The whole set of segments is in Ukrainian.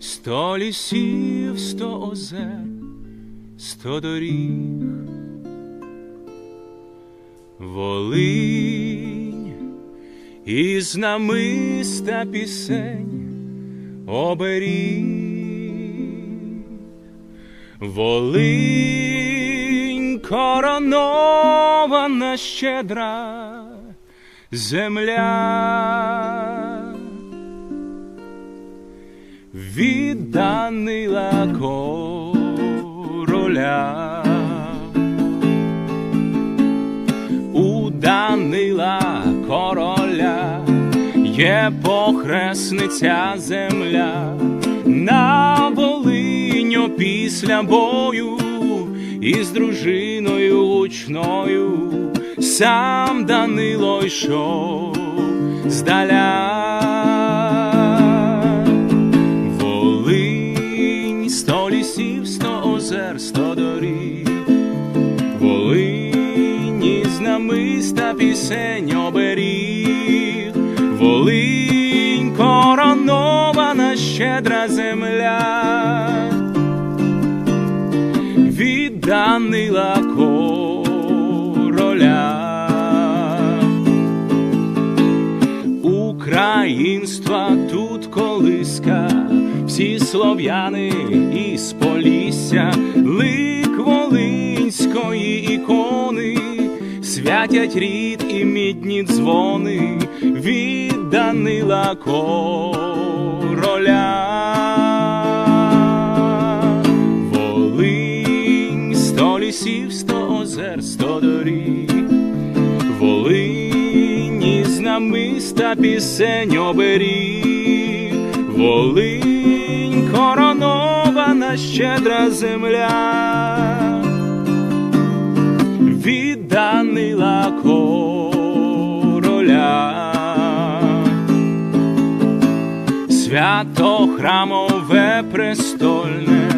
Сто лісів, сто озер, сто доріг, Волинь із намиста пісень оберіг. Волинь коронована щедра земля. Від Данила короля. У Данила короля є похресниця земля, на Волиню після бою із дружиною гучною сам Данило йшов здаля. Намиста пісень оберіг. Волинь коронована щедра земля. Від Данила короля. Українства тут колиска, всі слов'яни із Полісся, лик волинської ікони, святять рід і мідні дзвони від Данила короля. Волинь, сто лісів, сто озер, сто доріг. Волинь із намиста пісень оберіг, Волинь коронована щедра земля, від Данила короля. Свято храмове престольне,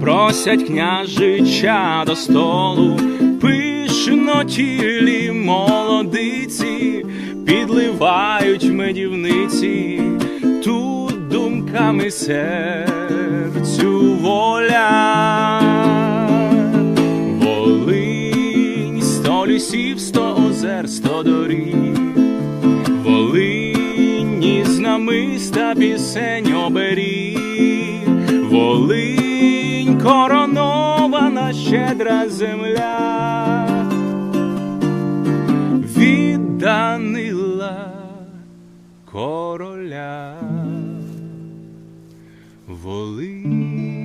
просять княжича до столу, пишно тілі молодиці, підливають медівниці, тут думками серцю воля. Лісів, сто озер, сто доріг. Волинь із намиста пісень оберіг, Волинь коронована щедра земля, від Данила короля. Волинь